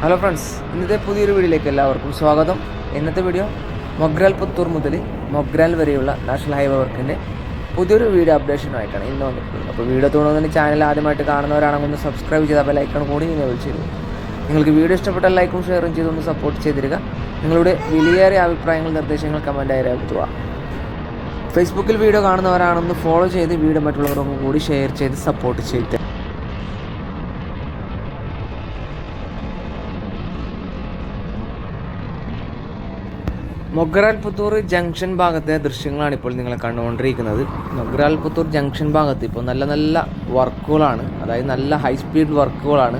Hello friends ഇന്നത്തെ പുതിയൊരു വീഡിയോയിലേക്ക് എല്ലാവർക്കും സ്വാഗതം. ഇന്നത്തെ വീഡിയോ മൊഗ്രാൽ പുത്തൂർ മുതൽ മൊഗ്രാൽ വരെയുള്ള നാഷണൽ ഹൈവേ വർക്കിന്റെ പുതിയൊരു വീഡിയോ അപ്ഡേഷനുമായിട്ടാണ് ഇന്ന് വന്നിട്ടുള്ളത്. അപ്പോൾ വീഡിയോ തോന്നുന്നതിന് ചാനൽ ആദ്യമായിട്ട് കാണുന്നവരാണെങ്കിൽ ഒന്ന് സബ്സ്ക്രൈബ് ചെയ്ത് അപ്പോൾ ലൈക്കാണ് കൂടി ഇങ്ങനെ വിളിച്ചിരുന്നു നിങ്ങൾക്ക് വീഡിയോ ഇഷ്ടപ്പെട്ട ലൈക്കും ഷെയറും ചെയ്തൊന്ന് സപ്പോർട്ട് ചെയ്തിരിക. നിങ്ങളുടെ വിലയേറിയ അഭിപ്രായങ്ങൾ നിർദ്ദേശങ്ങൾ കമന്റായി രേഖപ്പെടുത്തുക. ഫേസ്ബുക്കിൽ വീഡിയോ കാണുന്നവരാണെന്ന് ഫോളോ ചെയ്ത് വീഡിയോ മറ്റുള്ളവർക്കും കൂടി ഷെയർ ചെയ്ത് സപ്പോർട്ട് ചെയ്ത് മൊഗ്രാൽ പുത്തൂർ ജംഗ്ഷൻ ഭാഗത്തെ ദൃശ്യങ്ങളാണ് ഇപ്പോൾ നിങ്ങൾ കണ്ടുകൊണ്ടിരിക്കുന്നത്. മൊഗ്രാൽ പുത്തൂർ ജംഗ്ഷൻ ഭാഗത്ത് ഇപ്പോൾ നല്ല നല്ല വർക്കുകളാണ്. അതായത് നല്ല ഹൈ സ്പീഡ് വർക്കുകളാണ്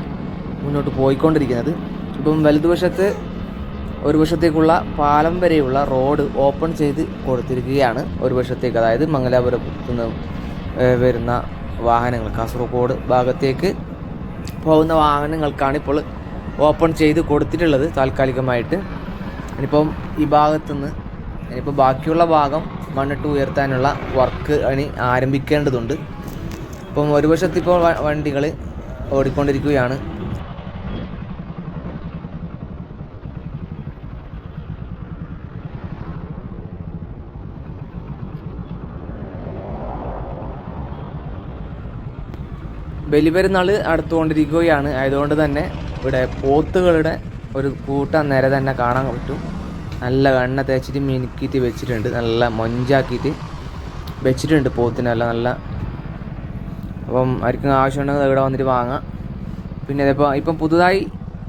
മുന്നോട്ട് പോയിക്കൊണ്ടിരിക്കുന്നത്. ഇപ്പം വലതുവശത്ത് ഒരു വശത്തേക്കുള്ള പാലം വരെയുള്ള റോഡ് ഓപ്പൺ ചെയ്ത് കൊടുത്തിരിക്കുകയാണ്. ഒരു വശത്തേക്ക് അതായത് മംഗലാപുരത്തു നിന്ന് വരുന്ന വാഹനങ്ങൾ. കാസർഗോഡ് ഭാഗത്തേക്ക് പോകുന്ന വാഹനങ്ങൾക്കാണ് ഇപ്പോൾ ഓപ്പൺ ചെയ്ത് കൊടുത്തിട്ടുള്ളത്. താൽക്കാലികമായിട്ട് ഇനിയിപ്പം ഈ ഭാഗത്തുനിന്ന് ഇനിയിപ്പോൾ ബാക്കിയുള്ള ഭാഗം മണ്ണിട്ട് ഉയർത്താനുള്ള വർക്ക് ഇനി ആരംഭിക്കേണ്ടതുണ്ട്. ഇപ്പം ഒരു വശത്തിപ്പോൾ വണ്ടികൾ ഓടിക്കൊണ്ടിരിക്കുകയാണ്. ബലിപെരുന്നാൾ അടുത്തുകൊണ്ടിരിക്കുകയാണ്. ആയതുകൊണ്ട് തന്നെ ഇവിടെ പോത്തുകളുടെ ഒരു കൂട്ടം നിര തന്നെ കാണാൻ പറ്റും. നല്ല എണ്ണ തേച്ചിട്ട് മിനുക്കിയിട്ട് വെച്ചിട്ടുണ്ട്. നല്ല മൊഞ്ചാക്കിയിട്ട് വെച്ചിട്ടുണ്ട് പോത്തിനല്ല നല്ല അപ്പം ആർക്കും ആവശ്യമുണ്ടെങ്കിൽ ഇവിടെ വന്നിട്ട് വാങ്ങാം. പിന്നെ ഇതിപ്പോൾ ഇപ്പം പുതുതായി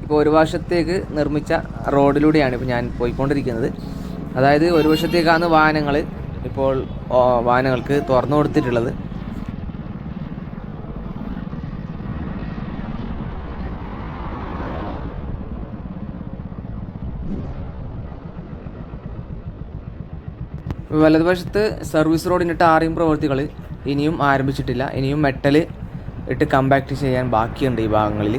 ഇപ്പോൾ ഒരു വർഷത്തേക്ക് നിർമ്മിച്ച റോഡിലൂടെയാണ് ഇപ്പോൾ ഞാൻ പോയിക്കൊണ്ടിരിക്കുന്നത്. അതായത് ഒരു വർഷത്തേക്കാണ് വാഹനങ്ങൾ ഇപ്പോൾ വാഹനങ്ങൾക്ക് തുറന്നു കൊടുത്തിട്ടുള്ളത്. വലതുവശത്ത് സർവീസ് റോഡിന് ടാറിംഗ് പ്രവൃത്തികൾ ഇനിയും ആരംഭിച്ചിട്ടില്ല. ഇനിയും മെറ്റൽ ഇട്ട് കമ്പാക്ട് ചെയ്യാൻ ബാക്കിയുണ്ട് ഈ ഭാഗങ്ങളിൽ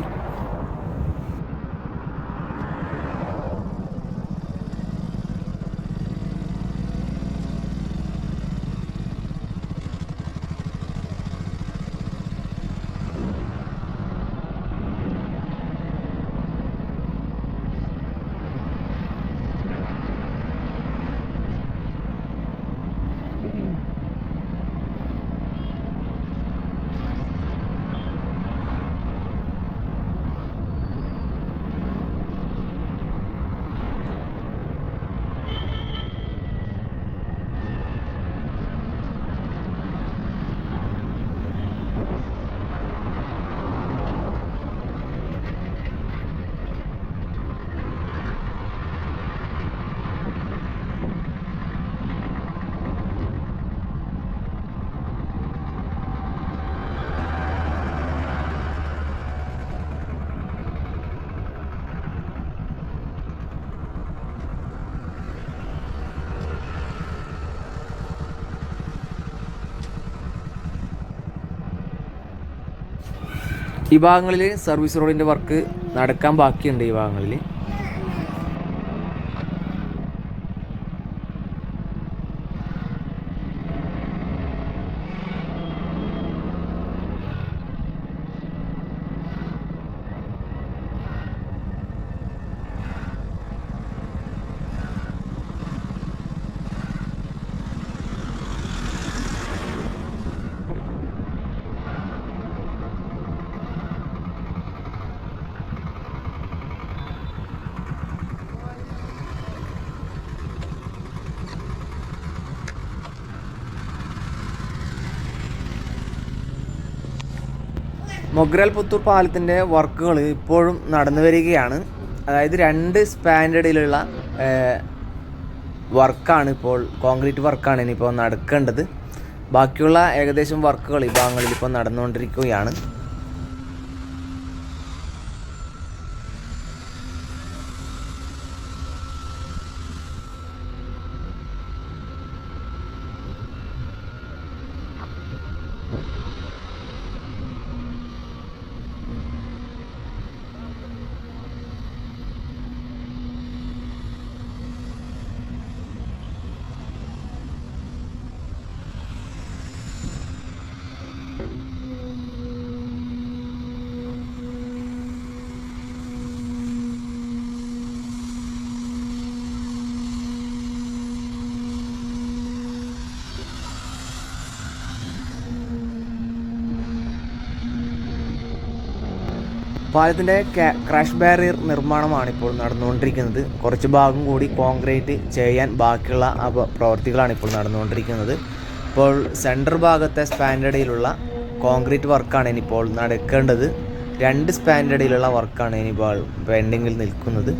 ഈ ഭാഗങ്ങളിൽ സർവീസ് റോഡിന്റെ വർക്ക് നടക്കാൻ ബാക്കിയുണ്ട് ഈ ഭാഗങ്ങളിൽ മൊഗ്രാൽ പുത്തൂർ പാലത്തിന്റെ വർക്കുകൾ ഇപ്പോഴും നടന്നു വരികയാണ്. അതായത് രണ്ട് സ്പാൻഡേർഡിലുള്ള വർക്കാണ് ഇപ്പോൾ കോൺക്രീറ്റ് വർക്കാണ് ഇനിയിപ്പോൾ നടക്കേണ്ടത്. ബാക്കിയുള്ള ഏകദേശം വർക്കുകൾ ഈ ഭാഗങ്ങളിൽ ഇപ്പോൾ നടന്നുകൊണ്ടിരിക്കുകയാണ്. പാലത്തിന്റെ ക്രാഷ് ബാരിയർ നിർമ്മാണമാണ് ഇപ്പോൾ നടന്നുകൊണ്ടിരിക്കുന്നത്. കുറച്ച് ഭാഗം കൂടി കോൺക്രീറ്റ് ചെയ്യാൻ ബാക്കിയുള്ള പ്രവൃത്തികളാണ് ഇപ്പോൾ നടന്നുകൊണ്ടിരിക്കുന്നത്. ഇപ്പോൾ സെന്റർ ഭാഗത്തെ സ്പാൻഡടിയിലുള്ള കോൺക്രീറ്റ് വർക്കാണ് ഇനിയിപ്പോൾ നടക്കേണ്ടത്. രണ്ട് സ്പാൻഡടിയിലുള്ള വർക്കാണ് ഇനിയിപ്പോൾ പെൻഡിങ്ങിൽ നിൽക്കുന്നത്.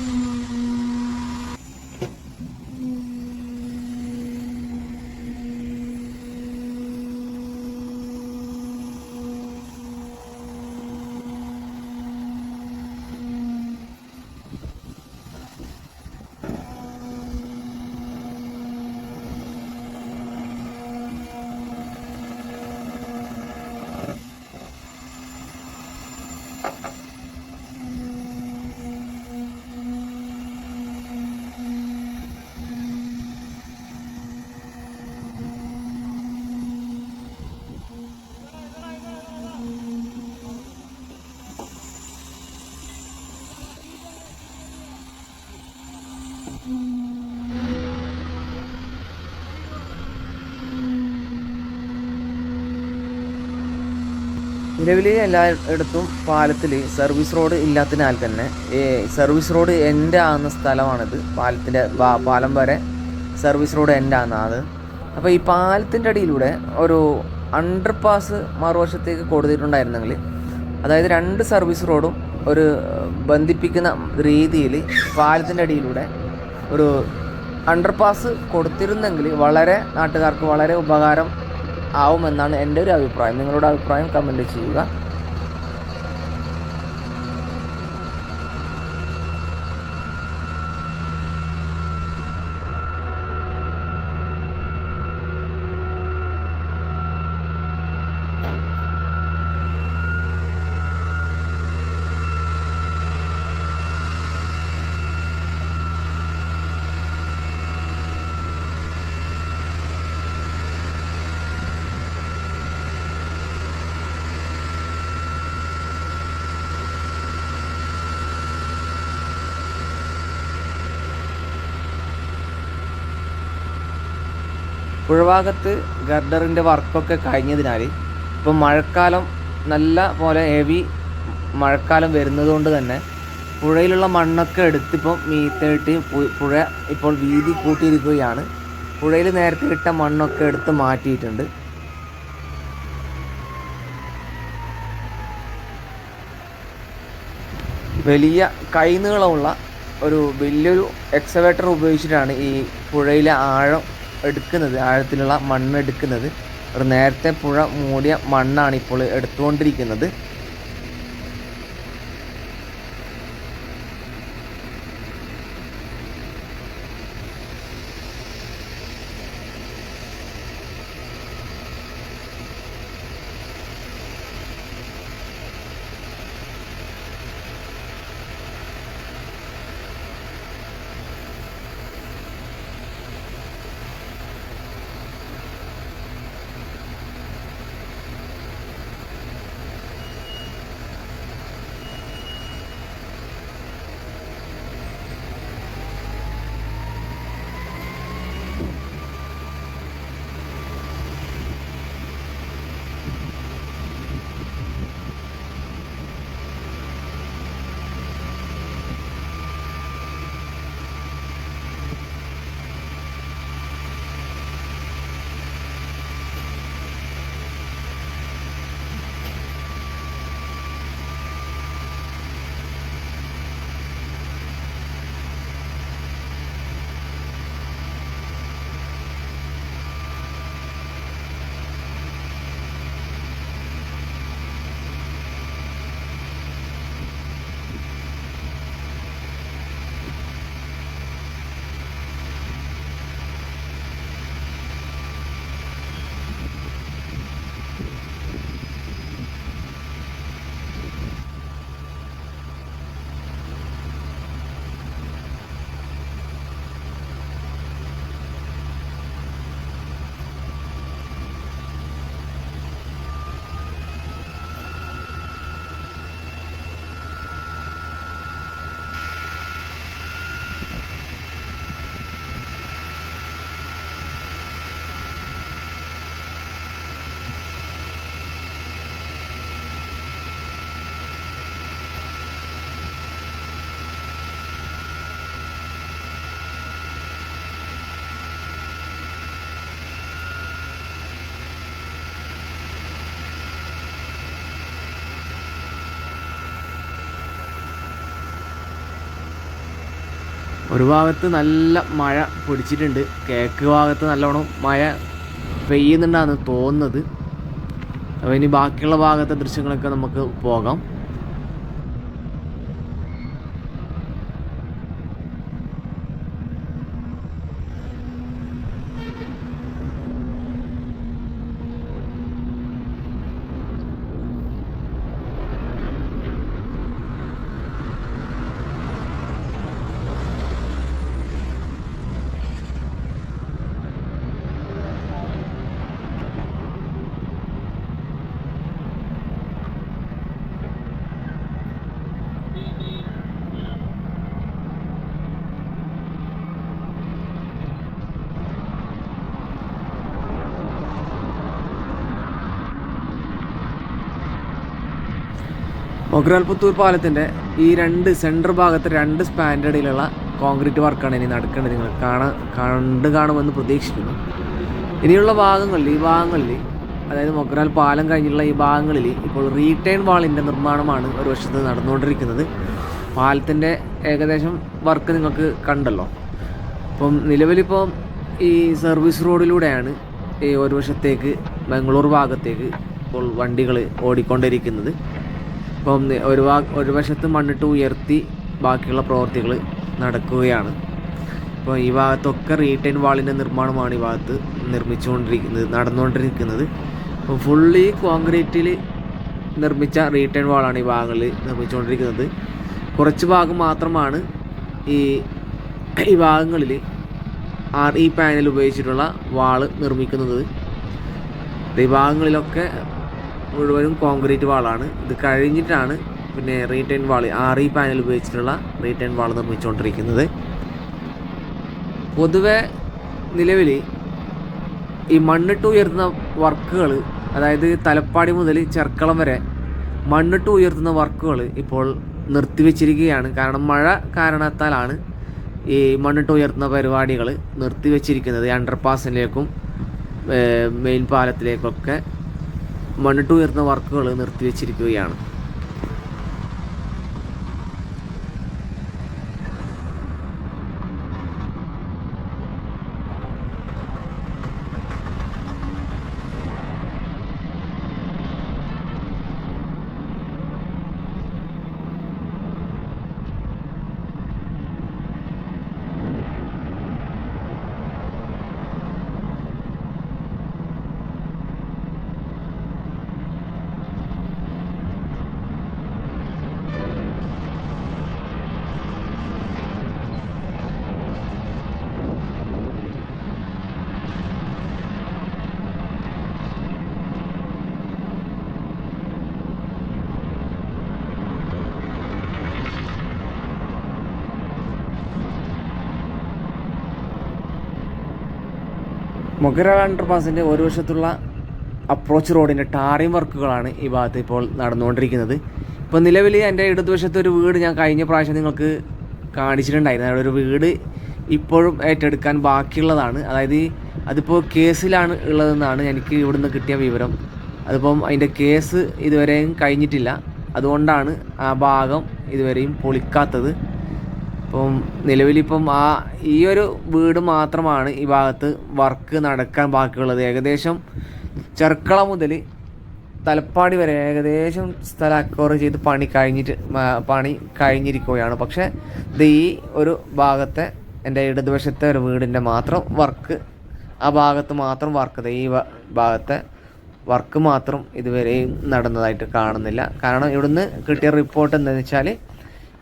Mm-hmm. നിലവിൽ എല്ലായിടത്തും പാലത്തിൽ സർവീസ് റോഡ് ഇല്ലാത്തതിനാൽ തന്നെ. ഈ സർവീസ് റോഡ് എന്റെ ആകുന്ന സ്ഥലമാണിത്. പാലത്തിന്റെ പാലം വരെ സർവീസ് റോഡ് എന്റെ ആകുന്നത് അപ്പോൾ ഈ പാലത്തിന്റെ അടിയിലൂടെ ഒരു അണ്ടർ പാസ് മറുവശത്തേക്ക് കൊടുത്തിട്ടുണ്ടായിരുന്നെങ്കിൽ അതായത് രണ്ട് സർവീസ് റോഡും ഒരു ബന്ധിപ്പിക്കുന്ന രീതിയിൽ പാലത്തിന്റെ അടിയിലൂടെ ഒരു അണ്ടർ പാസ് കൊടുത്തിരുന്നെങ്കിൽ വളരെ നാട്ടുകാർക്ക് വളരെ ഉപകാരം ആവുമെന്നാണ് എന്റെ ഒരു അഭിപ്രായം. നിങ്ങളുടെ അഭിപ്രായം കമന്റ് ചെയ്യുക. പുഴഭാഗത്ത് ഗർഡറിന്റെ വർക്കൊക്കെ കഴിഞ്ഞതിനാൽ ഇപ്പം മഴക്കാലം നല്ല പോലെ ഹെവി മഴക്കാലം വരുന്നതുകൊണ്ട് തന്നെ പുഴയിലുള്ള മണ്ണൊക്കെ എടുത്തിപ്പം മീത്തേട്ട് പുഴ ഇപ്പോൾ വീതി കൂട്ടിയിരിക്കുകയാണ്. പുഴയിൽ നേരത്തെ ഇട്ട മണ്ണൊക്കെ എടുത്ത് മാറ്റിയിട്ടുണ്ട്. വലിയ കൈനീളമുള്ള ഒരു വലിയൊരു എക്സവേറ്റർ ഉപയോഗിച്ചിട്ടാണ് ഈ പുഴയിലെ ആഴം എടുക്കുന്നത് ആഴത്തിലുള്ള മണ്ണ് എടുക്കുന്നത്. നേരത്തെ പുഴ മൂടിയ മണ്ണാണ് ഇപ്പോൾ എടുത്തുകൊണ്ടിരിക്കുന്നത്. ഒരു ഭാഗത്ത് നല്ല മഴ പിടിച്ചിട്ടുണ്ട്. കേക്ക് ഭാഗത്ത് നല്ലോണം മഴ പെയ്യുന്നുണ്ടാന്ന് തോന്നുന്നത്. അപ്പോൾ ഇനി ബാക്കിയുള്ള ഭാഗത്തെ ദൃശ്യങ്ങളൊക്കെ നമുക്ക് പോകാം. മൊഗ്രാൽ പുത്തൂർ പാലത്തിന്റെ ഈ രണ്ട് സെന്റർ ഭാഗത്തെ രണ്ട് സ്പാന്റെ ഇടയിലുള്ള കോൺക്രീറ്റ് വർക്കാണ് ഇനി നടക്കേണ്ടത്. നിങ്ങൾ കാണാൻ കണ്ട് കാണുമെന്ന് പ്രതീക്ഷിക്കുന്നു. ഇനിയുള്ള ഭാഗങ്ങളിൽ ഈ ഭാഗങ്ങളിൽ അതായത് മൊഗ്രാൽ പാലം കഴിഞ്ഞുള്ള ഈ ഭാഗങ്ങളിൽ ഇപ്പോൾ റീടേൺ വാളിന്റെ നിർമ്മാണമാണ് ഒരു വശത്ത് നടന്നുകൊണ്ടിരിക്കുന്നത്. പാലത്തിന്റെ ഏകദേശം വർക്ക് നിങ്ങൾക്ക് കണ്ടല്ലോ. അപ്പം നിലവിലിപ്പോൾ ഈ സർവീസ് റോഡിലൂടെയാണ് ഈ ഒരു വശത്തേക്ക് ബാംഗ്ലൂർ ഭാഗത്തേക്ക് ഇപ്പോൾ വണ്ടികൾ ഓടിക്കൊണ്ടിരിക്കുന്നത്. ഇപ്പം ഒരു വാ ഒരു വശത്ത് മണ്ണിട്ട് ഉയർത്തി ബാക്കിയുള്ള പ്രവർത്തികൾ നടക്കുകയാണ്. ഇപ്പോൾ ഈ ഭാഗത്തൊക്കെ റീടൈൻ വാളിന്റെ നിർമ്മാണമാണ് ഈ ഭാഗത്ത് നിർമ്മിച്ചുകൊണ്ടിരിക്കുന്നത് നടന്നുകൊണ്ടിരിക്കുന്നത്. അപ്പോൾ ഫുള്ളി കോൺക്രീറ്റിൽ നിർമ്മിച്ച റീടൈൻ വാളാണ് ഈ ഭാഗങ്ങളിൽ നിർമ്മിച്ചുകൊണ്ടിരിക്കുന്നത്. കുറച്ച് ഭാഗം മാത്രമാണ് ഈ ഈ ഭാഗങ്ങളിൽ ആർ ഇ പാനൽ ഉപയോഗിച്ചിട്ടുള്ള വാൾ നിർമ്മിക്കുന്നത്. ഈ ഭാഗങ്ങളിലൊക്കെ മുഴുവനും കോൺക്രീറ്റ് വാളാണ്. ഇത് കഴിഞ്ഞിട്ടാണ് പിന്നെ return wall R E panel ഉപയോഗിച്ചിട്ടുള്ള റീറ്റേൺ വാൾ നിർമ്മിച്ചുകൊണ്ടിരിക്കുന്നത്. പൊതുവെ നിലവിൽ ഈ മണ്ണിട്ട് ഉയർത്തുന്ന വർക്കുകൾ അതായത് തലപ്പാടി മുതൽ ചെർക്കളം വരെ മണ്ണിട്ട് ഉയർത്തുന്ന വർക്കുകൾ ഇപ്പോൾ നിർത്തിവെച്ചിരിക്കുകയാണ്. കാരണം മഴ കാരണത്താലാണ് ഈ മണ്ണിട്ട് ഉയർത്തുന്ന പരിപാടികൾ നിർത്തിവെച്ചിരിക്കുന്നത്. അണ്ടർപാസിലേക്കും മെയിൻ പാലത്തിലേക്കൊക്കെ മണ്ണിട്ട് ഉയർത്തുന്ന വർക്കുകൾ നിർത്തിവെച്ചിരിക്കുകയാണ്. മൊഗര അണ്ടർപാസിന്റെ ഒരു വശത്തുള്ള അപ്രോച്ച് റോഡിന്റെ ടാറിംഗ് വർക്കുകളാണ് ഈ ഭാഗത്ത് ഇപ്പോൾ നടന്നുകൊണ്ടിരിക്കുന്നത്. ഇപ്പോൾ നിലവിൽ എന്റെ ഇടതുവശത്ത് ഒരു വീട് ഞാൻ കഴിഞ്ഞ പ്രാവശ്യം നിങ്ങൾക്ക് കാണിച്ചിട്ടുണ്ടായിരുന്നു. അവിടെ ഒരു വീട് ഇപ്പോഴും ഏറ്റെടുക്കാൻ ബാക്കിയുള്ളതാണ്. അതായത് അതിപ്പോൾ കേസിലാണ് ഉള്ളതെന്നാണ് എനിക്ക് ഇവിടുന്ന് കിട്ടിയ വിവരം. അതിപ്പം അതിന്റെ കേസ് ഇതുവരെയും കഴിഞ്ഞിട്ടില്ല. അതുകൊണ്ടാണ് ആ ഭാഗം ഇതുവരെയും പൊളിക്കാത്തത്. ഇപ്പം നിലവിലിപ്പം ആ ഈ ഒരു വീട് മാത്രമാണ് ഈ ഭാഗത്ത് വർക്ക് നടക്കാൻ ബാക്കിയുള്ളത്. ഏകദേശം ചെർക്കള മുതൽ തലപ്പാടി വരെ ഏകദേശം സ്ഥലം അക്വയർ ചെയ്ത് പണി കഴിഞ്ഞിട്ട് പണി കഴിഞ്ഞിരിക്കുകയാണ്. പക്ഷേ ഇത് ഈ ഒരു ഭാഗത്തെ എന്റെ ഇടതുവശത്തെ ഒരു വീടിന്റെ മാത്രം വർക്ക് ആ ഭാഗത്ത് മാത്രം വർക്ക് ഈ ഭാഗത്തെ വർക്ക് മാത്രം ഇതുവരെയും നടന്നതായിട്ട് കാണുന്നില്ല. കാരണം ഇവിടുന്ന് കിട്ടിയ റിപ്പോർട്ട് എന്താണെന്ന് വെച്ചാൽ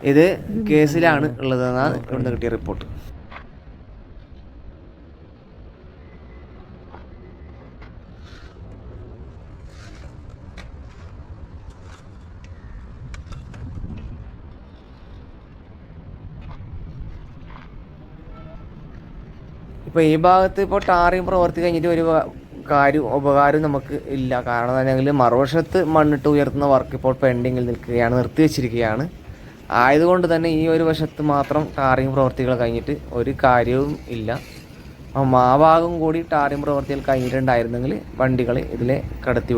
ഇത് കേസിലാണ് ഉള്ളതെന്നാണ് ഇവിടുന്ന് കിട്ടിയ റിപ്പോർട്ട് ഇപ്പോൾ ഈ ഭാഗത്ത് ഇപ്പോൾ ടാറിയും പ്രവർത്തി കഴിഞ്ഞിട്ട് ഒരു കാര്യം ഉപകാരം നമുക്ക് ഇല്ല. കാരണം എന്താണെങ്കിൽ മറുവശത്ത് മണ്ണിട്ട് ഉയർത്തുന്ന വർക്ക് ഇപ്പോൾ പെൻഡിങ്ങിൽ നിൽക്കുകയാണ് നിർത്തിവെച്ചിരിക്കുകയാണ്. ആയതുകൊണ്ട് തന്നെ ഈ ഒരു വശത്ത് മാത്രം ടാറിങ് പ്രവർത്തികൾ കഴിഞ്ഞിട്ട് ഒരു കാര്യവും ഇല്ല. അപ്പം ആ ഭാഗം കൂടി ടാറിങ് പ്രവർത്തികൾ കഴിഞ്ഞിട്ടുണ്ടായിരുന്നെങ്കിൽ വണ്ടികൾ ഇതിലെ കടത്തി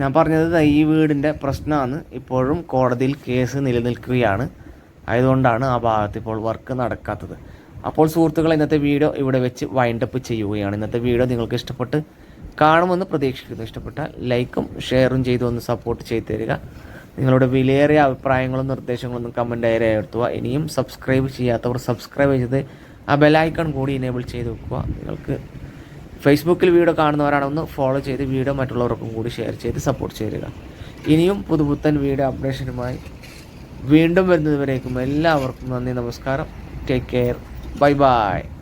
ഞാൻ പറഞ്ഞത് ഈ വീടിന്റെ പ്രശ്നമാണ് ഇപ്പോഴും കോടതിയിൽ കേസ് നിലനിൽക്കുകയാണ്. ആയതുകൊണ്ടാണ് ആ ഭാഗത്ത് ഇപ്പോൾ വർക്ക് നടക്കാത്തത്. അപ്പോൾ സുഹൃത്തുക്കൾ ഇന്നത്തെ വീഡിയോ ഇവിടെ വെച്ച് വൈൻഡപ്പ് ചെയ്യുകയാണ്. ഇന്നത്തെ വീഡിയോ നിങ്ങൾക്ക് ഇഷ്ടപ്പെട്ട് കാണുമെന്ന് പ്രതീക്ഷിക്കുന്നു. ഇഷ്ടപ്പെട്ട ലൈക്കും ഷെയറും ചെയ്തു ഒന്ന് സപ്പോർട്ട് ചെയ്തു തരിക. നിങ്ങളുടെ വിലയേറിയ അഭിപ്രായങ്ങളും നിർദ്ദേശങ്ങളും കമന്റായി രേഖപ്പെടുത്തുക. ഇനിയും സബ്സ്ക്രൈബ് ചെയ്യാത്തവർ സബ്സ്ക്രൈബ് ചെയ്ത് ആ ബെലൈക്കൺ കൂടി എനേബിൾ ചെയ്ത് വെക്കുക. നിങ്ങൾക്ക് ഫേസ്ബുക്കിൽ വീഡിയോ കാണുന്നവരാണ് ഒന്ന് ഫോളോ ചെയ്ത് വീഡിയോ മറ്റുള്ളവർക്കും കൂടി ഷെയർ ചെയ്ത് സപ്പോർട്ട് ചെയ്യുക ഇനിയും പുതുപുത്തൻ വീഡിയോ അപ്ഡേഷനുമായി വീണ്ടും വരുന്നതുവരേക്കും എല്ലാവർക്കും നന്ദി നമസ്കാരം. Take care bye bye